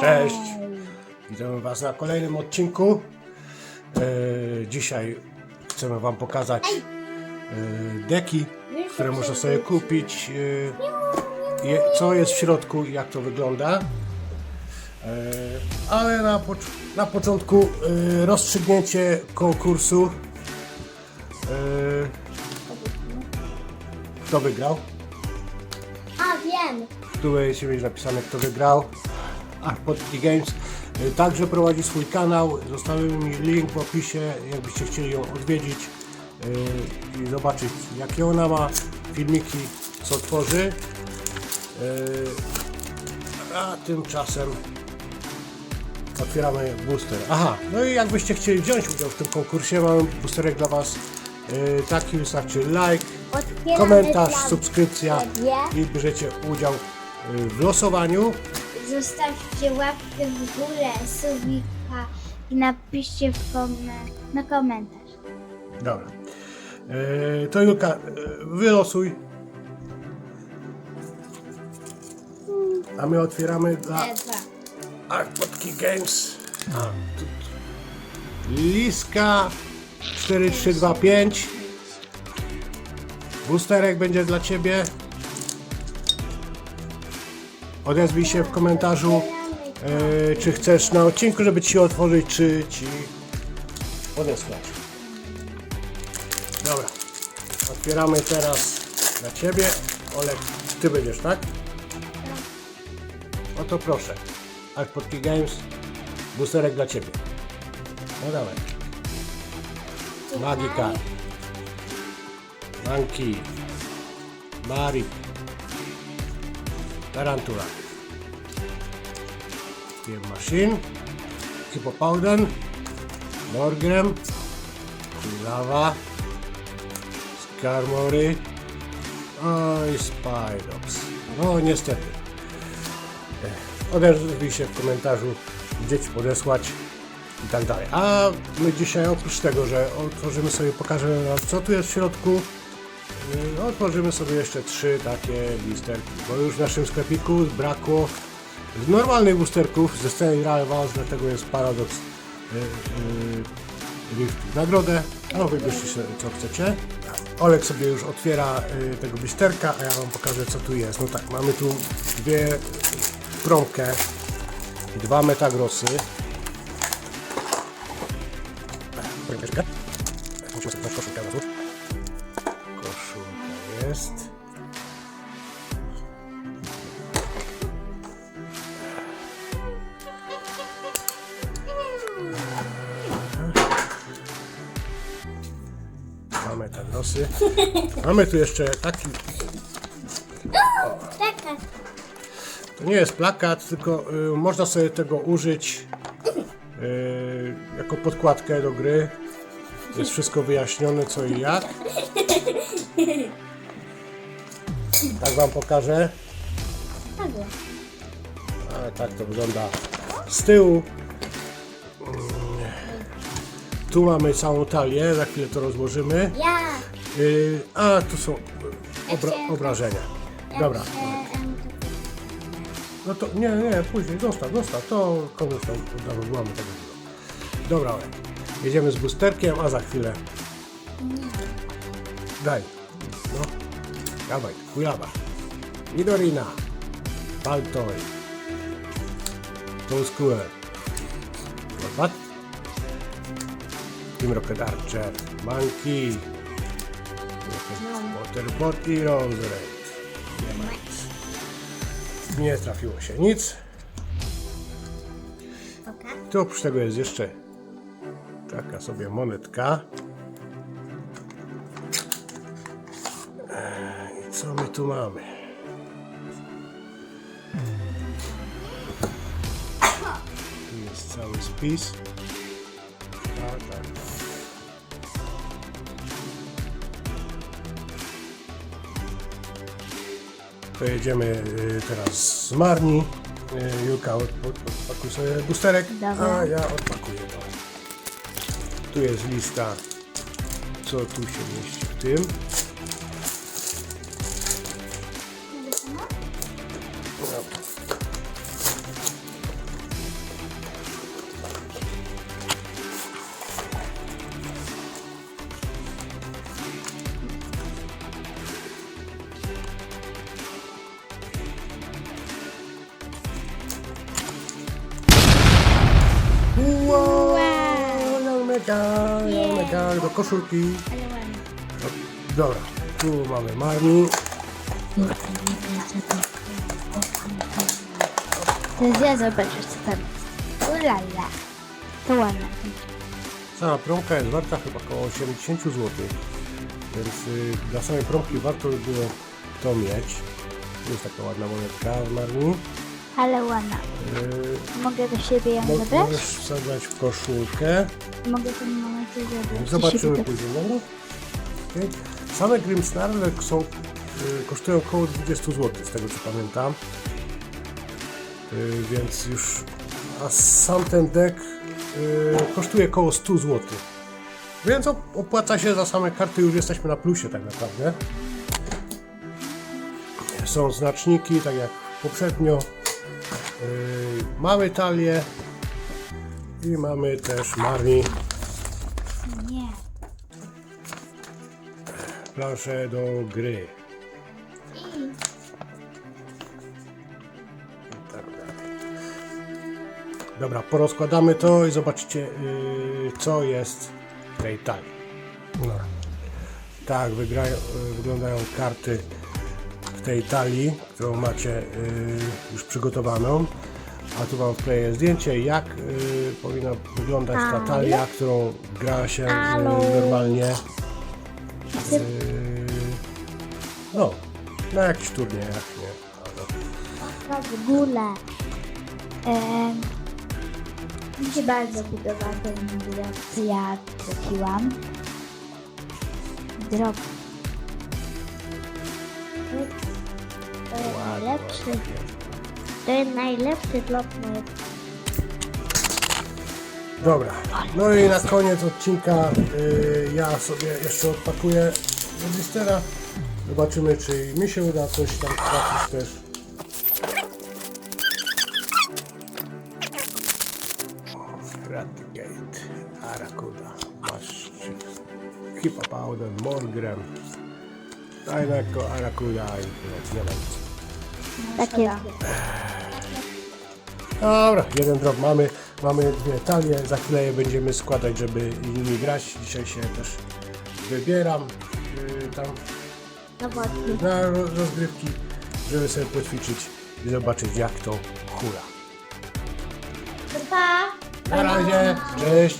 Cześć! Witamy Was na kolejnym odcinku. E, dzisiaj chcemy Wam pokazać e, deki, które można sobie kupić, e, je, co jest w środku i jak to wygląda. Ale na, na początku rozstrzygnięcie konkursu. Kto wygrał? A wiem. Tu będziecie mieć napisane kto wygrał. Arpotki Games y, także prowadzi swój kanał. Zostawiłem mi link w opisie, jakbyście chcieli ją odwiedzić y, i zobaczyć jakie ona ma filmiki, co tworzy. Y, A tymczasem otwieramy booster. Aha, no i jakbyście chcieli wziąć udział w tym konkursie, mam boosterek dla Was. Taki wystarczy like, Otwieramy komentarz, subskrypcja i bierzecie udział w losowaniu. Zostawcie łapkę w górę, subika i napiszcie w komen- na komentarz. Dobra. Y, To Julka, y, wylosuj. A my otwieramy dla Ewa. Artpotki Games. A, tu, tu. Liska 4325. Boosterek będzie dla Ciebie. Odezwij się w komentarzu, y, czy chcesz na odcinku, żeby Ci otworzyć, czy Ci odesłać. Dobra. Otwieramy teraz dla Ciebie. Olek, Ty będziesz, tak? No to proszę. Artpotki Games. Boosterek dla Ciebie. No dawaj. Magika. Monkey. Marik. Tarantula. Game Machine. Hippopowden. Morgrem. Lava. Skarmory. Oj, Spydox. No niestety. Ech, Odezwij się w komentarzu, gdzie Ci podesłać i tak dalej. A my dzisiaj oprócz tego, że otworzymy sobie, pokażemy Wam co tu jest w środku, yy, otworzymy sobie jeszcze trzy takie blisterki, bo już w naszym sklepiku brakło normalnych boosterków ze sceny Real Vals, dlatego jest Paradox yy, yy, Rift w nagrodę. No wybierzcie co chcecie. Olek sobie już otwiera y, tego blisterka, a ja Wam pokażę co tu jest. No tak, mamy tu dwie promkę, dwa metagrosy. Musimy sobie koszulkę na. Jest. Mamy metagrosy. Mamy tu jeszcze taki Taka. To nie jest plakat, tylko y, można sobie tego użyć y, jako podkładkę do gry. Jest wszystko wyjaśnione co i jak. Tak Wam pokażę. Taka. A, tak to wygląda z tyłu. Tu mamy całą talię, za chwilę to rozłożymy. Ja. Y, a, tu są obra obrażenia. Dobra. No to nie, nie, później, zostaw, zostaw, to komuś tam mamy tego. Dobra, Olek, jedziemy z boosterkiem, a za chwilę. Daj, no, dawaj, kujaba. Midorina, Paltoy, Toadskooler, What? Team Rocket Archer, Monkey, Waterbot i Rose. Nie ma nic. Nie trafiło się nic. Tu oprócz tego jest jeszcze taka sobie monetka. Co my tu mamy? Tu jest cały spis. Tak. To jedziemy teraz z Marni. Y, Julka od, od, odpakuj sobie boosterek, Dobra. a ja odpakuję to. Tu jest lista, co tu się mieści w tym. Omega, Nie. omega, do koszulki. Ale ładnie. Dobra, tu mamy Marni. Jest ja zobaczę, co tam jest. Ulala. To ładne. Sama promka jest warta chyba około 80 zł. Więc y, dla samej promki warto by było to mieć. Jest taka ładna monetka z Marni. Ale ładna. Y, Mogę do siebie ją mo- zabrać? możesz w koszulkę. Mogę ten moment zabrać. do Zobaczymy później, dobra? Same Grimsnarle są, y, kosztują około 20 zł, z tego co pamiętam. Y, więc już, a sam ten deck y, kosztuje około 100 zł. Więc op- opłaca się za same karty, już jesteśmy na plusie tak naprawdę. Są znaczniki, tak jak poprzednio. Y, mamy talię i mamy też Marni. Nie. planszę do gry. I tak dalej. Dobra, porozkładamy to i zobaczycie, yy, co jest w tej talii. No. Tak wygrają, yy, wyglądają karty w tej talii, którą macie yy, już przygotowaną. A tu Wam wkleję zdjęcie, jak yy, powinna wyglądać ta talia, którą gra się Halo? normalnie. No, na jakiś turniejach, nie? Ale- w ogóle. Mi się bardzo podoba ten drop, co ja kupiłam. Drop. Najlepszy. To jest najlepszy drop mój. Dobra, no i na koniec odcinka yy, ja sobie jeszcze odpakuję registera. Zobaczymy, czy mi się uda coś tam trafić też. Ratigate, Arakuda, masz Hipa Powder, Morgrem, Tajneko, Arakuda i nie wiem. Takie. Dobra, jeden drop mamy, mamy dwie talie, za chwilę je będziemy składać, żeby nimi grać. Dzisiaj się też wybieram yy, tam No właśnie. na ro- rozgrywki, żeby sobie poćwiczyć i zobaczyć jak to hula. Pa! Na razie, cześć!